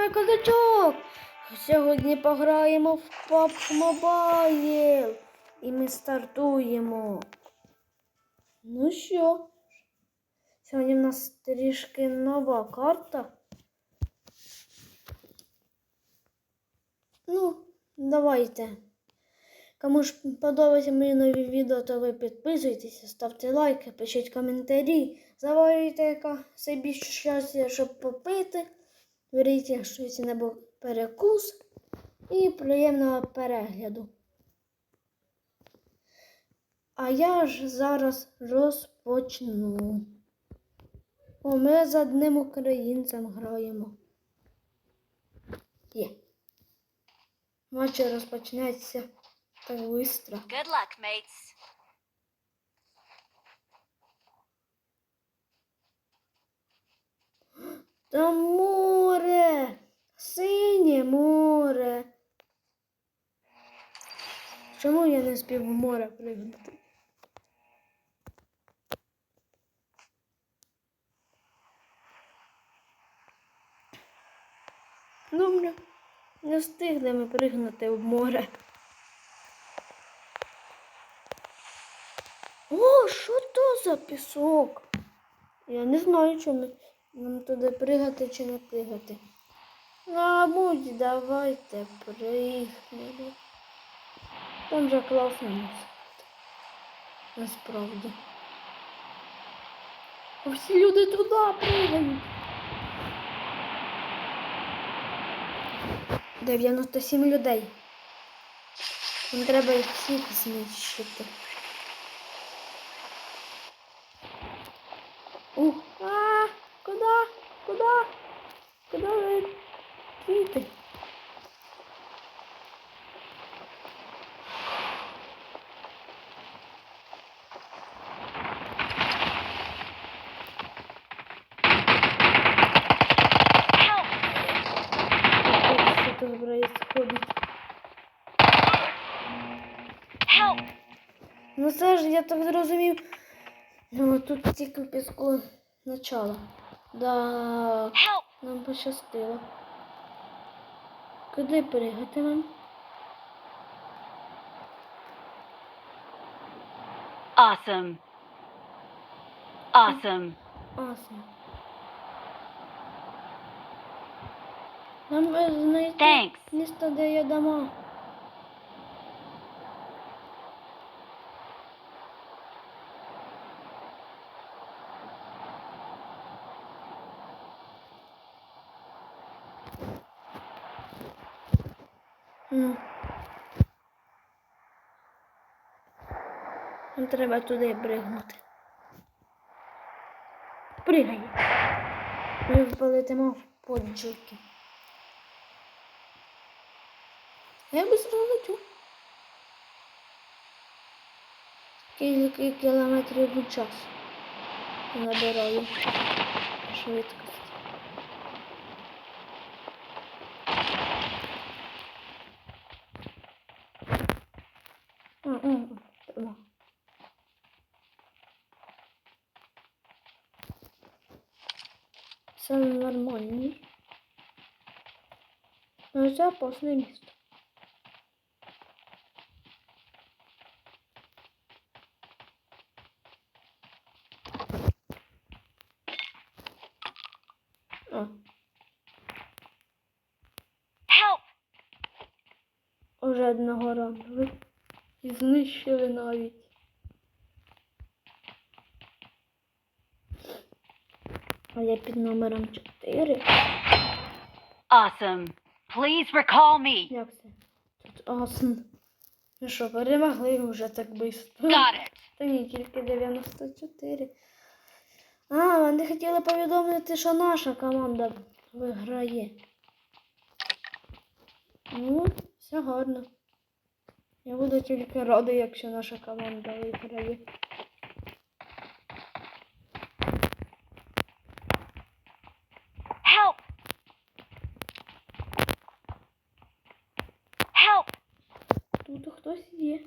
вами Козачок. Сьогодні пограємо в PUBG Mobile. І ми стартуємо. Ну що? Сьогодні в нас трішки нова карта. Ну, давайте. Кому ж подобаються мої нові відео, то ви підписуйтесь, ставте лайки, пишіть коментарі, заварюйте собі щось, щоб попити, беріть щось небо перекус і приємного перегляду. А я ж зараз розпочну. О, ми з одним українцем граємо. Є. Матч розпочнеться так швидко. Good luck, mates. Там море, синє море. Чому я не спів в море пригнути? Добре, не встигли ми пригнути в море. О, що то за пісок? Я не знаю, чи ми нам туди пригати чи не пригати. Мабуть, давайте пригнемо. Там же класно місце. Насправді. Всі люди туди пригають. 97 людей. Нам треба їх всіх знищити. Ух, а, куда? Куда? Куда ви діти? Help! Що тут происходит? Help! Ну ж я так зрозумів. Ну тут тільки піску начало. Да, нам пощастило. Куди пригати нам? Awesome. Awesome. Асно. Нам е, знайти Thanks. місто, де є дома. Ну. Нам треба туди пригнути. Пригай. Ми полетимо в поджоки. Я быстро лечу. Кілька кілометрів у час набираю швидкість. А, а, тримай. Все нормально. Це місто. О, Help! уже одного ранили. І знищили навіть. А я під номером 4. Awesome. Please recall me. Як це? Тут Асн. Ну що, перемогли вже так швидко. Got it. Та ні, тільки 94. А, вони хотіли повідомити, що наша команда виграє. Ну, все гарно. Я буду тільки радий, якщо наша команда виграє. Help! Help! Тут хтось є.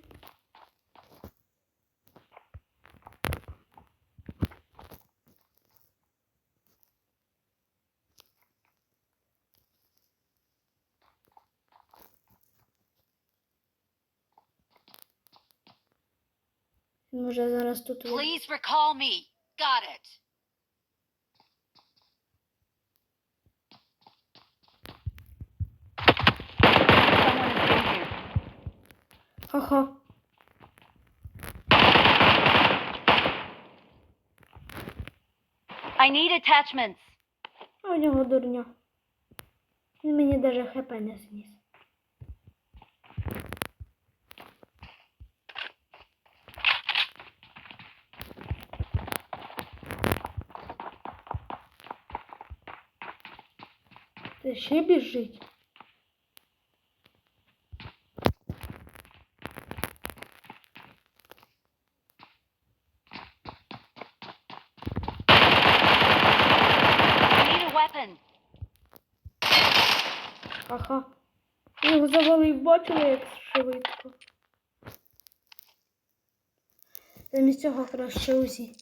Він вже зараз тут. ви- Please recall me. Got it. Someone is in here. Ха-ха. I need attachments. А у нього дурня. Він мені даже хп не зніс. Ще біжить? Ага. Його завалив, бачили, як швидко. Замість цього краще узі.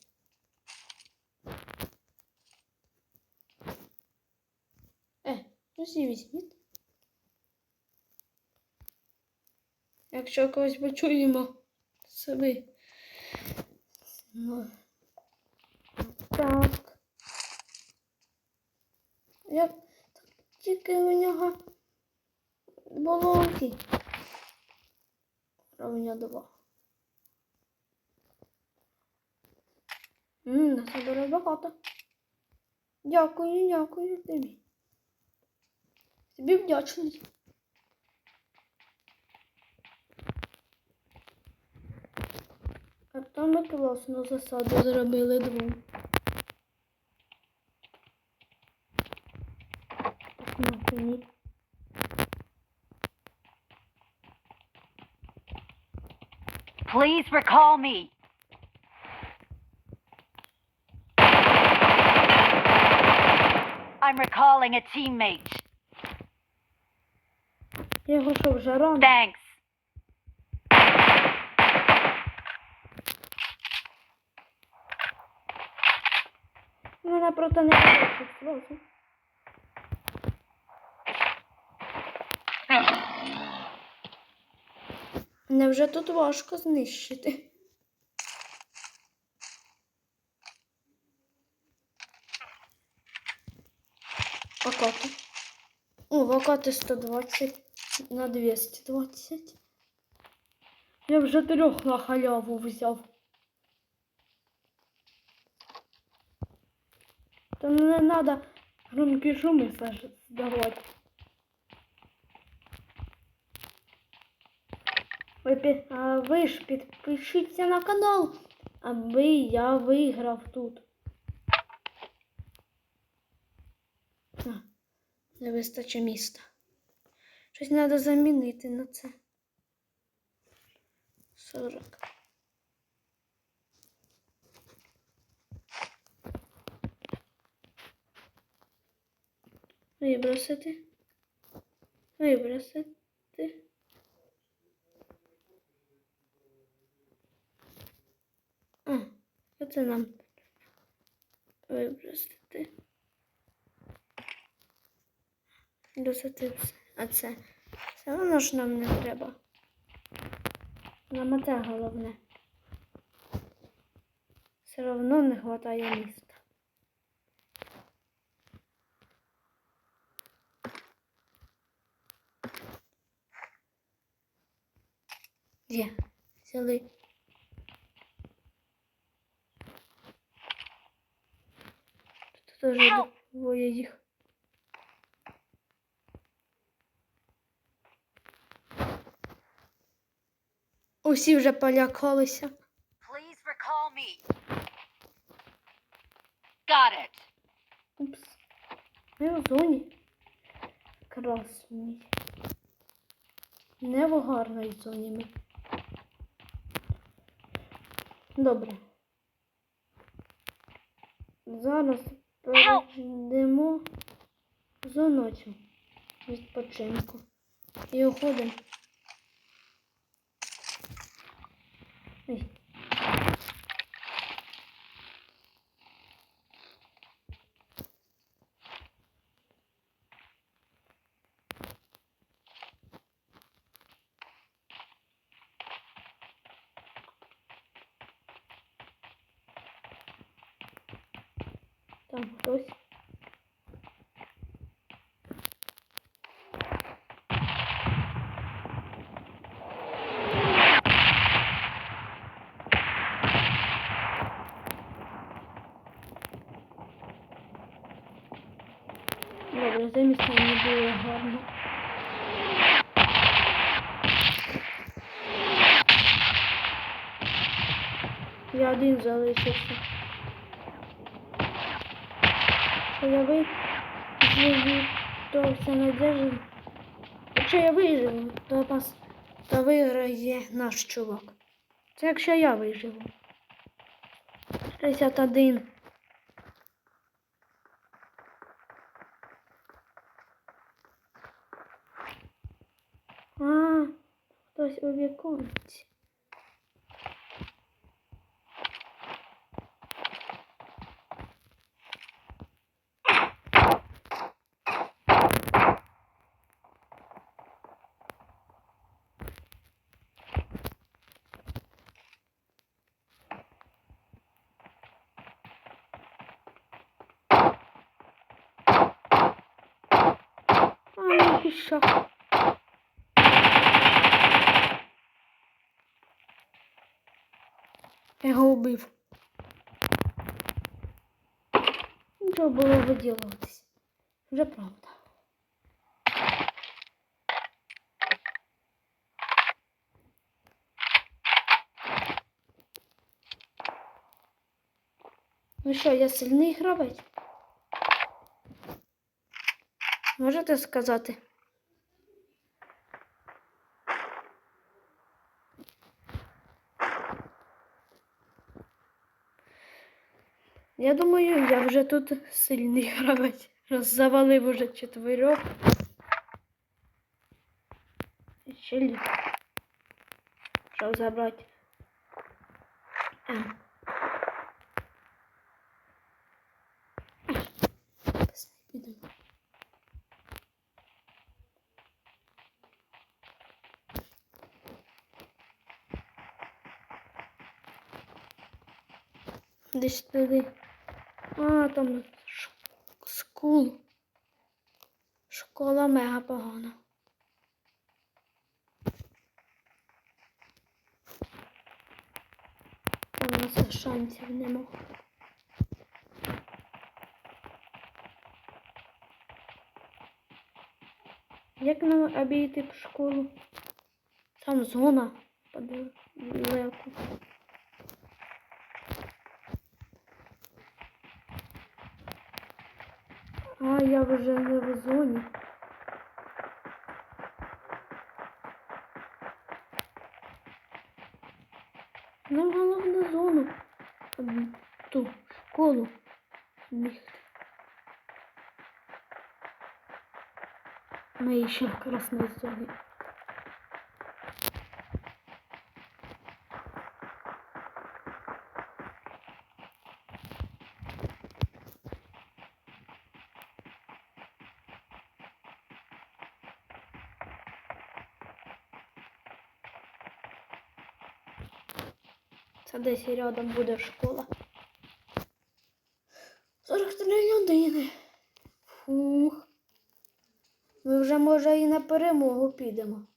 Е, узі візьміть. Якщо когось почуємо, собі. Ну. Так. Як тільки у нього було окі. Два. Ммм, на себе багато. Дякую, дякую тобі. Тобі вдячний. А там ми класну засаду зробили двом. Так, на ні. Please recall me. I'm recalling a teammate. Я його що, вже рано? Thanks. Мене проти не побачить зразу. Невже тут важко знищити? Акати. О, в Акати 120 на 220. Я вже трьох на халяву взяв. Та не треба громкі шуми заж- здавати. Ви, пі- а ви ж підпишіться на канал, аби я виграв тут. А, не вистачить міста. Щось треба замінити на це. 40. Вибросити. Вибросити. А, оце нам вибросити. Вибросити все. А це. Все одно ж нам не треба. Нам оце головне. Все одно не вистачає міста. Є. Взяли. Тут теж двоє їх. Усі вже полякалися. Please recall me. Got it. Упс. Ми в зоні. Красний. Не в гарній зоні ми. Добре. Зараз перейдемо за ночі відпочинку. І уходимо. Ой. Там хтось. Добре, місце не було гарно. Я один залишився. Що я виживу, то все надежда. Якщо я виживу, то пас то виграє наш чувак. Це якщо я виживу. 61. А, хтось у віконці. А, я його убив. Нічого було виділуватись. Вже правда. Ну що, я сильний гравець? Можете сказати? Я думаю, я вже тут сильний гравець. Завалив уже четверьох. Ще літ. Щоб забрати. Ем. Десь туди. А, там скул. Школа мега погана. У нас шансів нема. Як нам обійти в школу? Там зона подалеку. А, я вже не в зоні. Ну, головне зону. Ту школу. бігти. Ми ще в красній зоні. Десь рядом буде школа. 43 людини. Фух. Ми вже, може, і на перемогу підемо.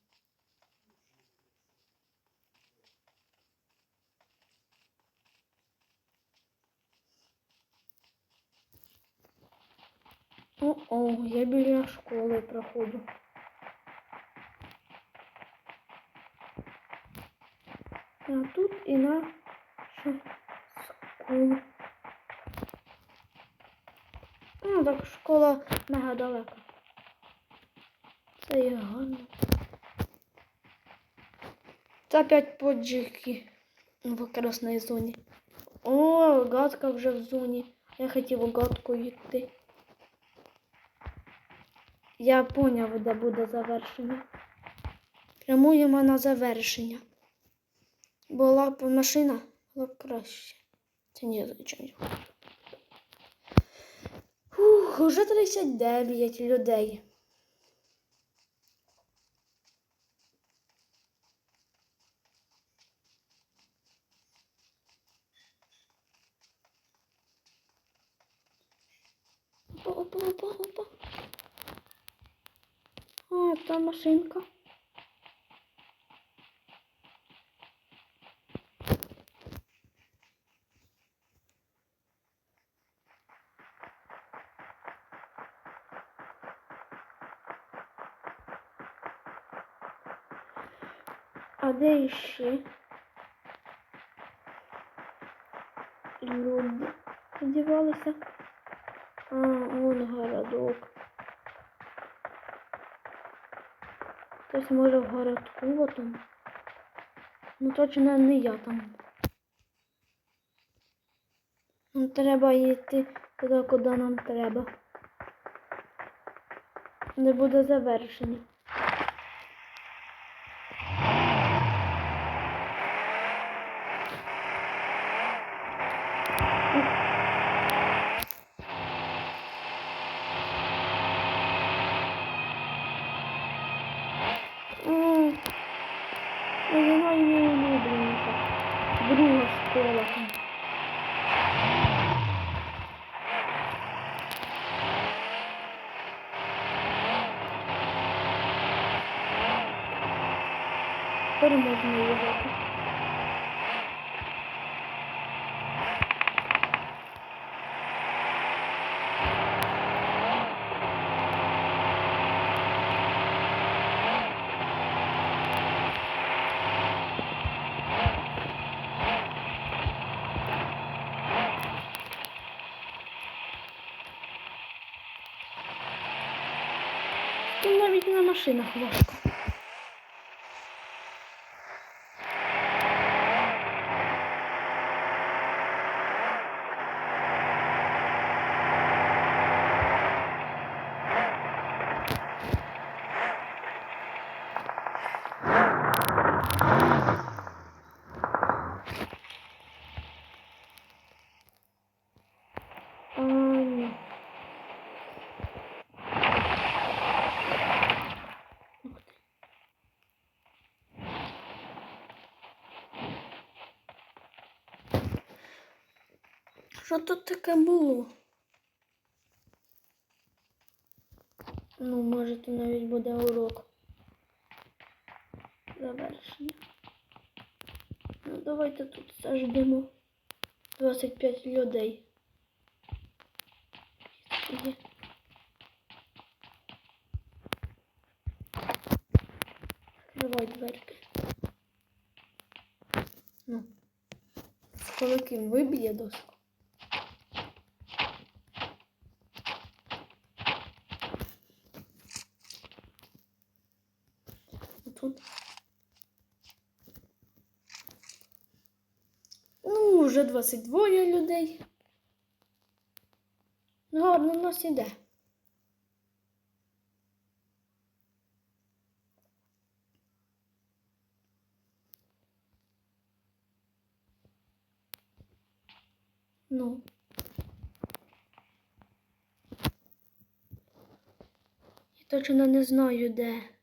О-о, я біля школи проходжу. А тут і наша школа. Ну, так школа мега далека. Це є гарно. Це опять поджики в красній зоні. О, гадка вже в зоні. Я хотів у гадку йти. Я поняв, де буде завершення. Прямуємо на завершення. Була машина, було б краще. Це ні, звичайно. Фух, уже 39 людей. опа, опа, опа. опа. А, та машинка. Іще? Люди подівалися. А, вон городок. Хтось може в городку тому. Ну точно не я там. Нам треба йти туди, куди нам треба. Не буде завершення. М, Вона не улюбленіша. Друга школа. там. Тепер можна їхати. Тут навіть на машинах важко. А, ні. Ух ти. Що тут таке було? Ну, може, то навіть буде урок. Завершення. Ну, давайте тут заждемо 25 людей. Є. Відкривай дверки. Ну. Колоким виб'є доску. Тут. Ну, вже 22 людей. Гарно в нас іде. Ну. Я точно не знаю, де.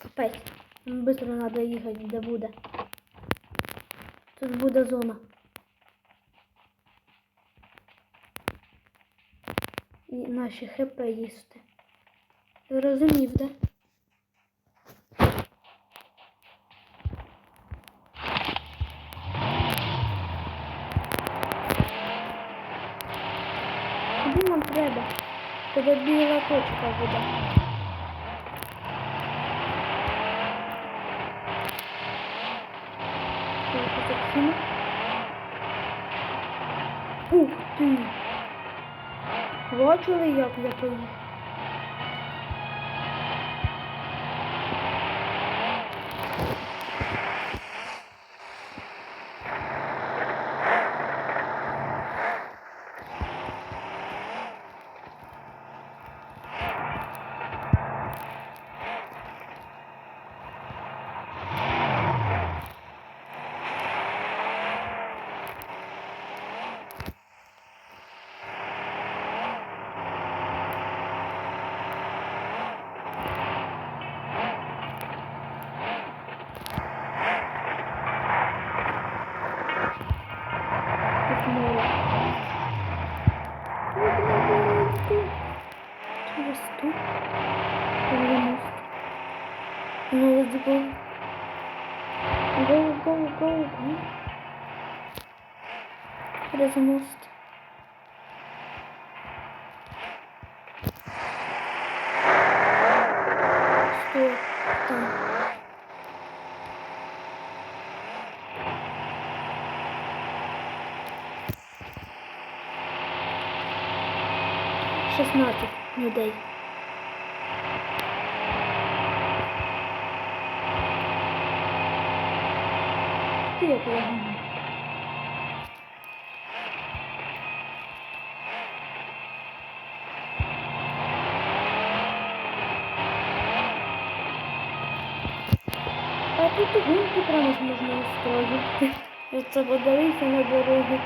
Капець. Нам Быстро треба їхати, де буде. Тут буде зона. І наші хп їсти. Зрозумів, де? Куди нам треба? Тебе біла точка буде. Сильно? Ух ти! Бачили, як я поїхав? Через мост. Стой, там. Шістнадцять людей. Ти як легенда. А тут і гумки прямо Це подивися на дорогу.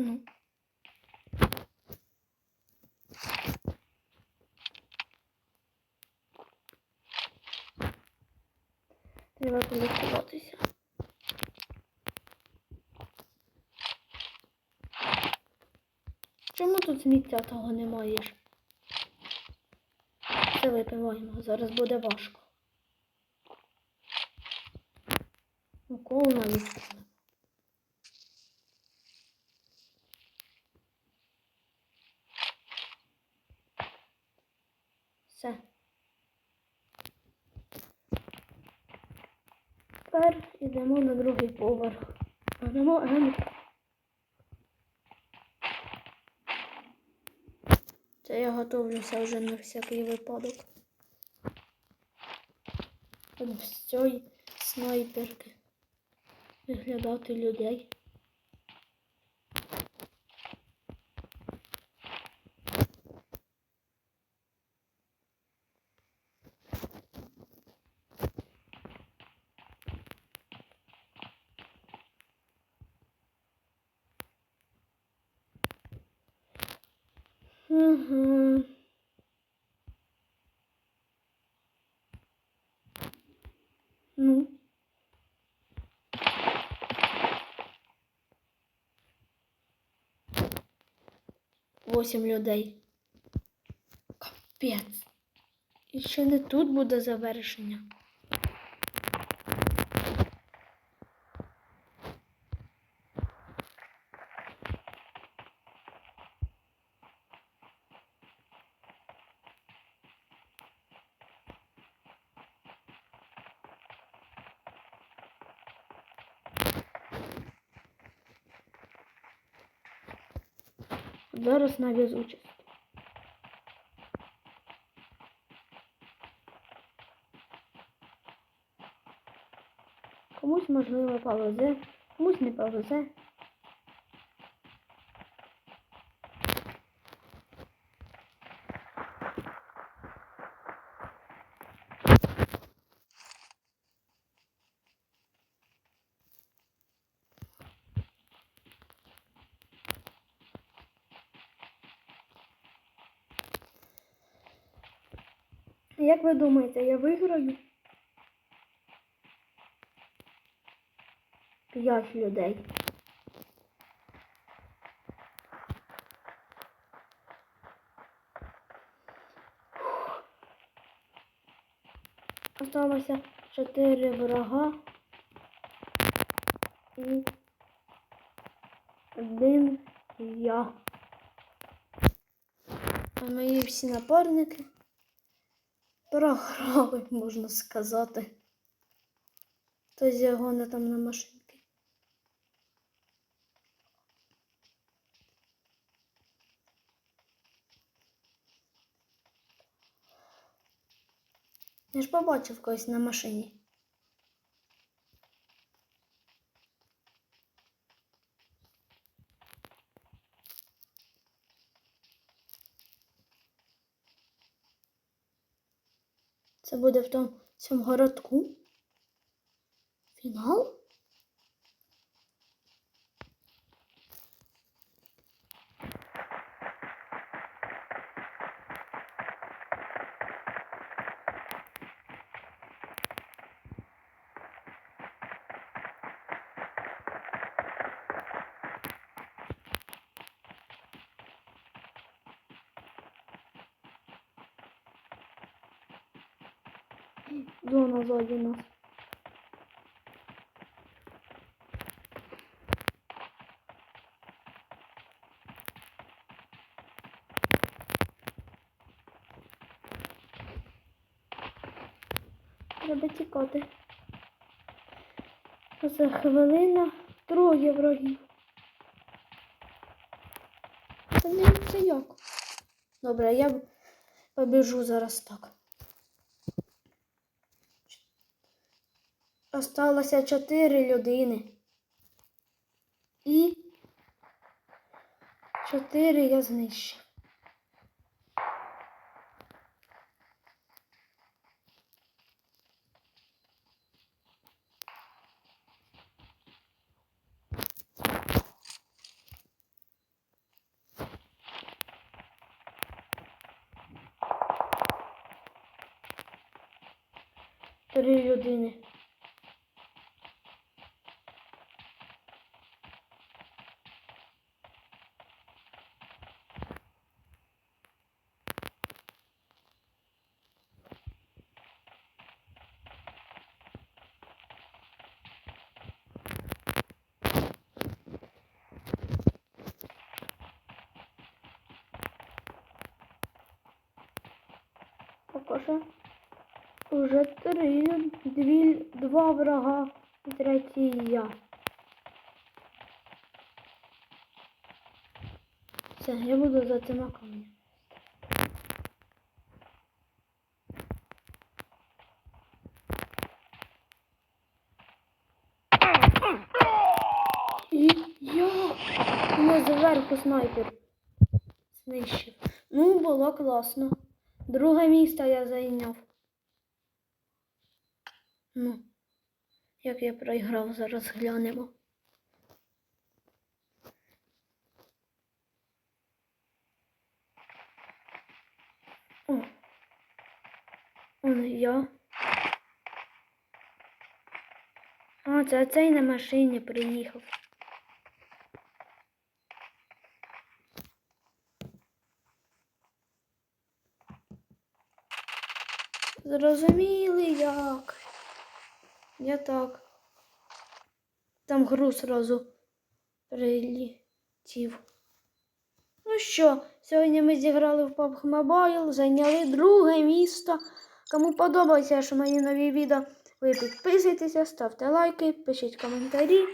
Ну. Треба полікуватися. Чому тут сміття того немає? ж? Це випиваємо, зараз буде важко. Укол навіть. Все. Тепер йдемо на другий поверх. Йдемо, Емку. Це я готовлюся вже на всякий випадок. З цієї снайперки виглядати людей. 8 людей. Капець. І ще не тут буде завершення. Зараз на везучість. Комусь можливо повезе, комусь не повезе. Як ви думаєте, я виграю? П'ять людей. Осталося чотири врага і один я. А мої всі напарники програли, можна сказати. Хтось його не там на машинки. Я ж побачив когось на машині. Це буде в тому цьому городку. Фінал? Зона ззаді нас. Треба тікати. За хвилина троє врагів. Це не це як? Добре, я побіжу зараз так. Осталося чотири людини. І чотири я знищив. Три людини. Покажи. Уже три, дві, два врага, третій я. Все, я буду за цими камнями. І мене зверху снайпер знищив. Ну, було класно. Друге місце я зайняв. Ну, як я проіграв, зараз глянемо. О, он я. А, це цей на машині приїхав. Зрозуміли як. Я так. Там гру сразу прилетів. Ну що, сьогодні ми зіграли в PUBG Mobile, зайняли друге місто. Кому подобається що мої нові відео, ви підписуйтеся, ставте лайки, пишіть коментарі.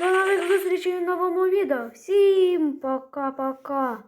До нових зустрічей в новому відео. Всім пока-пока!